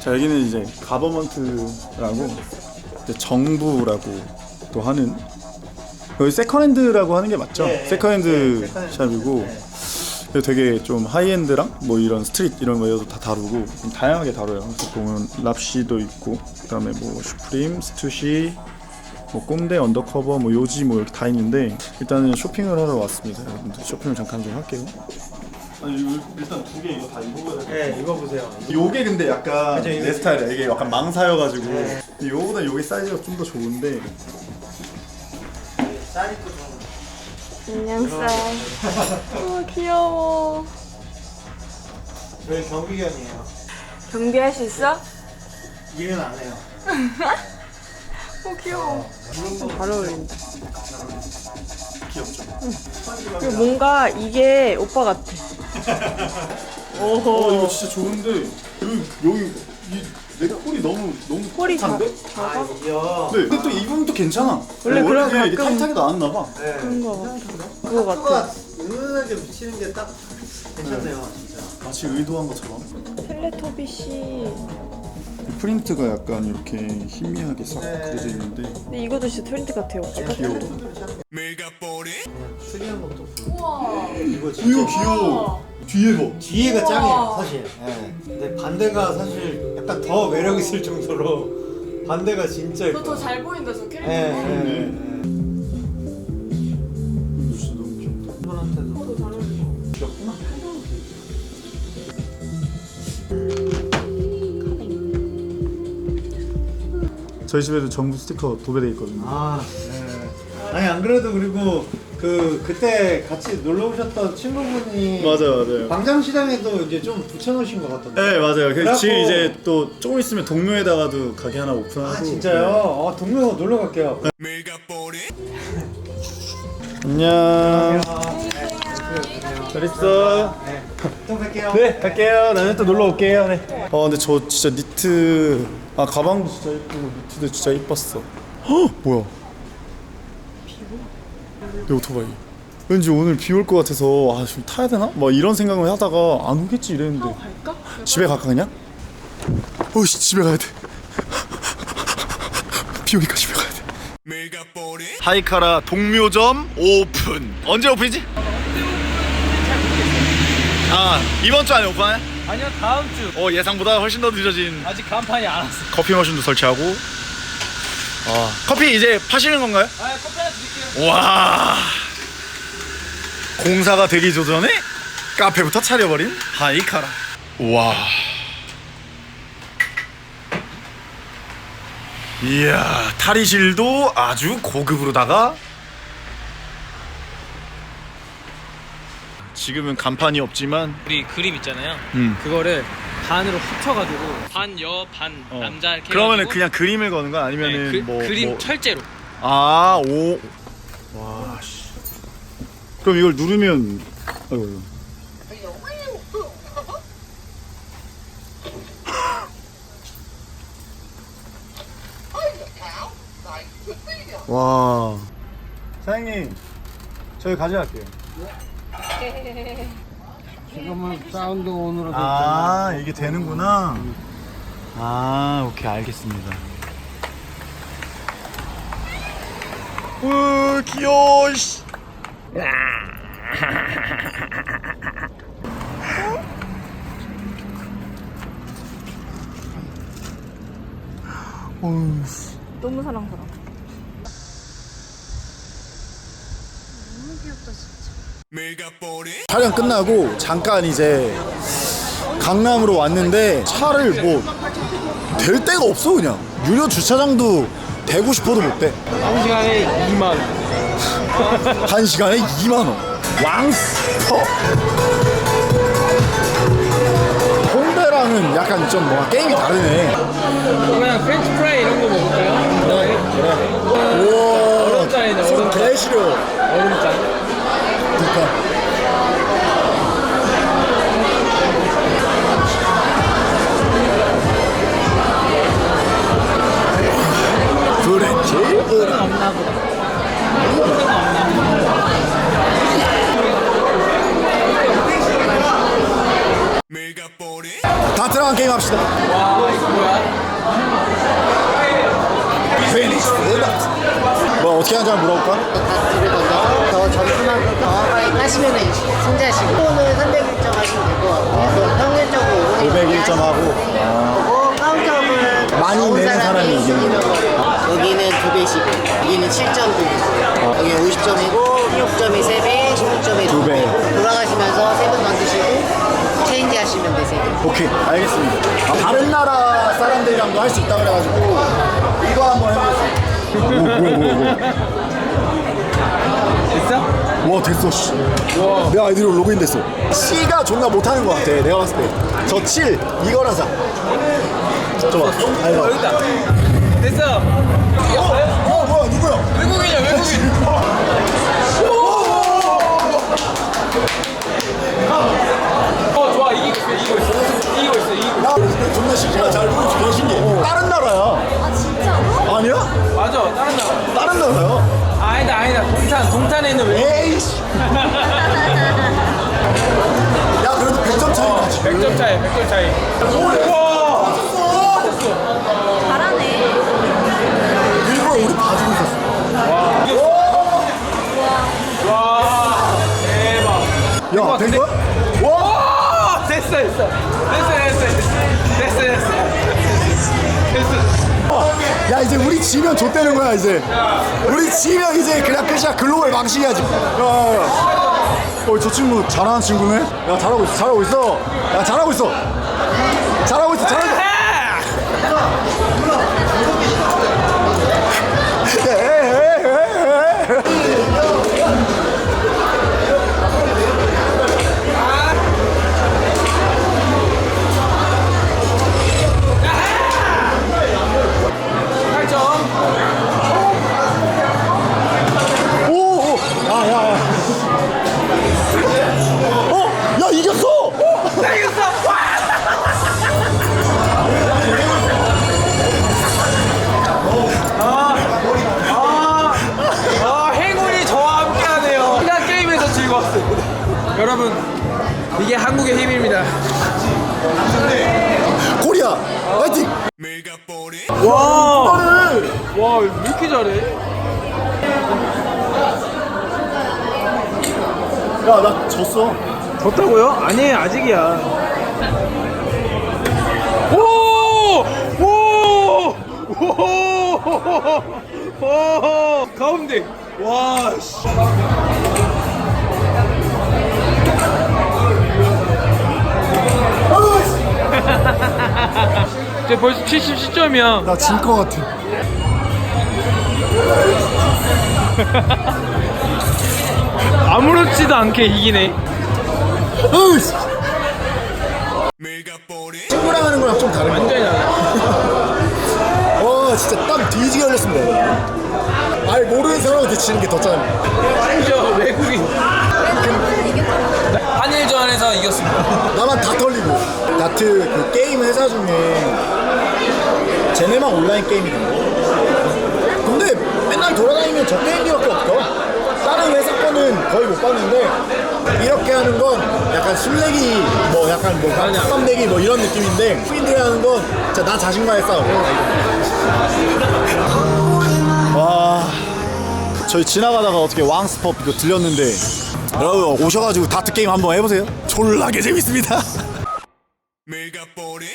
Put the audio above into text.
자 여기는 이제 가버먼트라고 정부라고 또 하는 여기 세컨핸드라고 하는 게 맞죠? 네, 세컨핸드 네, 세컨핸드. 샵이고 네. 되게 좀 하이엔드랑 뭐 이런 스트릿 이런 거에도 다 다루고 좀 다양하게 다뤄요. 그래서 보면 랍시도 있고 그다음에 뭐 슈프림, 스투시, 뭐 꼼데, 언더커버, 뭐 요지 뭐 이렇게 다 있는데 일단은 쇼핑을 하러 왔습니다. 여러분들 쇼핑을 잠깐 좀 할게요. 아니 일단 두 개 이거 다 입어봐야 돼. 네, 입어보세요. 요게 근데 약간 그죠, 내 스타일이야. 이게 약간 망사여가지고 네. 근데 요거보다 요게 사이즈가 좀 더 좋은데 쌀이 또 좀. 어, 귀여워. 저희 경비견이에요. 경비할 수 있어? 일은 안 해요. 어, 귀여워. 잘 어울린다. 귀엽죠? 그리고 뭔가 이게 오빠 같아. 어 이거 진짜 좋은데 여기 여기 이, 내 꼴이 너무 너무 홀이 작- 타이트한데? 아, 작아? 이요. 네, 근데 또 입으면 또 괜찮아. 원래 그런 그냥 이게 가끔- 타이트하게 나왔나 봐. 네. 그런 거 같아. 그거 같아. 가 은은하게 붙이는 게 딱 괜찮네요, 진짜. 마치 의도한 것처럼. 텔레토비 씨. 프린트가 약간 이렇게 희미하게 싹 네. 그려져 있는데 근데 이것도 진짜 트렌드 같아요. 귀여워. 특이한 것도 우와. 이거 진짜 이거 귀여워. 뒤에 봐. 뒤에가 짱이에요, 사실. 네. 근데 반대가 사실 약간 더 매력 있을 정도로 반대가 진짜. 더잘 보인다 저 캐릭터. 이거 진짜 너무 귀엽다. 분한테도 잘 어울려. 귀엽구나. 저희 집에도 정부 스티커 도배돼 있거든요. 아, 네. 아니 안 그래도 그리고 그 그때 같이 놀러 오셨던 친구분이 맞아요, 맞아요. 광장시장에도 이제 좀 붙여놓으신 것 같던데. 네 맞아요. 그 그래갖고- 지금 이제 또 조금 있으면 동묘에다가도 가게 하나 오픈하고. 아 진짜요? 아 동묘 놀러 갈게요. 네. 안녕. 잘 있어. 네. 또 뵐게요. 네 갈게요. 나중에 또 놀러 올게요. 네. 어 근데 저 진짜 니트 아 가방도 진짜 이쁘고 니트도 진짜 이뻤어. 헉 뭐야? 내 오토바이. 왠지 오늘 비 올 것 같아서 아 좀 타야 되나? 막 이런 생각을 하다가 안 오겠지 이랬는데 갈까? 집에 갈까 그냥? 어씨 집에 가야 돼. 비 오니까 집에 가야 돼. 하이카라 동묘점 오픈. 언제 오픈이지? 아 이번 주 안에 오픈해? 아니요 다음 주 어 예상보다 훨씬 더 늦어진 아직 간판이 안 왔어. 커피 머신도 설치하고. 아 커피 이제 파시는 건가요? 아 커피 하나 드릴게요. 와 공사가 되기 전에 카페부터 차려버린 하이카라. 와. 이야 탈의실도 아주 고급으로다가 지금은 간판이 없지만 우리 그림 있잖아요. 음. 그거를 반으로 흩어가지고 반 여 반 어. 남자 이렇게 그러면은 해가지고 그냥 그림을 거는 거 아니면은 네, 그, 뭐 그림 뭐- 철제로. 아, 오. 와, 씨. 그럼 이걸 누르면 아이고. 아이고. 와. 사장님, 저희 가져갈게요. 지금은 사운드 온으로 아, 이게 되는구나. 아, 오케이, 알겠습니다. 으, 귀여워, 씨. 어우, 씨. 너무 사랑스러워. 촬영 끝나고 잠깐 이제 강남으로 왔는데 차를 뭐 될 데가 없어 그냥. 유료 주차장도 대고 싶어도 못돼 한 시간에 2만. 원. 한 시간에 2만 원. 왕스퍼 홍대랑은 약간 좀 뭔가 게임이 다르네. 그냥 프렌치 프라이 이런 거 먹을까요? 우와. 얼음장이네, 손 얼음장. 개시려. 얼음장. 다 바트랑 게임 합시다. 와 이거 뭐야? 페니스 뭐 어떻게 하는지 한번 물어볼까? 뒤를 던져서 더 점수만큼 정확하게 따시면 승자시고 또는 301점 하시면. 그럼 평균적으로 501점 하고 그리고 카운트업은 많이 좋은 내는 사람이 이기는 거고 여기는 2배씩 여기는 7점 드리고 여기 50점이고 6점이 3배, 16점이 두 배. 돌아가시면서 3번 던지시고 하시면 되세요. 오케이 알겠습니다. 아, 다른 나라 사람들이랑도 할 수 있다 그래가지고 이거 한번 해보겠습니다. 오 뭐야 뭐야 뭐야. 됐어? 와 됐어 씨. 내 아이디로 로그인 됐어. C가 존나 못하는 것 같아. 내가 봤을 때. 저 7 이걸 하자. 좋아. 아니 봐. 여기다. 나라야. 아니다 아니다 동탄 동탄에 있는 외국인. 에이씨. 야 그래도 100점 차이 나지. 100점 차이 100점 차이. 우와. 잘하네. 일부러 우리 봐주고 있었어. 와 대박. 야, 된 거야? 와! 와 됐어 됐어 됐어 됐어 됐어 됐어 됐어. 야, 이제 우리 지면 좆되는 거야, 이제. 우리 지면 이제 그냥 끝이야. 글로벌 망신이야지. 야, 야, 야. 어, 저 친구 잘하는 친구네? 야, 잘하고 있어, 잘하고 있어. 야, 잘하고 있어. 잘하고 있어, 잘하고 있어. 와, 왜 이렇게 잘해? 야, 나 졌어. 졌다고요? 아니, 아직이야. 오! 오! 오! 오! 가운데. 와, 씨. 이제 벌써 70시점이야. 나진거 같아. 아무렇지도 않게 이기네. 으이씨. 친구랑 하는 거랑 좀 다른 거. 완전히. 와 진짜 땀 뒤지게 흘렸습니다. 아예 모르는 사람한테 지는 게 더 짠. 심지어 외국인. 한일전에서 이겼습니다. 나만 다 털리고. 다트 그 게임 회사 중에 쟤네만 온라인 게임이던데. 맨날 돌아다니면 저 게임기밖에 없어. 다른 회사 거는 거의 못 봤는데 이렇게 하는 건 약간 술래기 뭐 약간 뭐. 쌈내기 뭐 이런 느낌인데 후인들이 하는 건 진짜 나 자신과의 싸움. 와 저희 지나가다가 어떻게 왕스펍 이거 들렸는데 여러분 오셔가지고 다트 게임 한번 해보세요 졸라게 재밌습니다 Megapone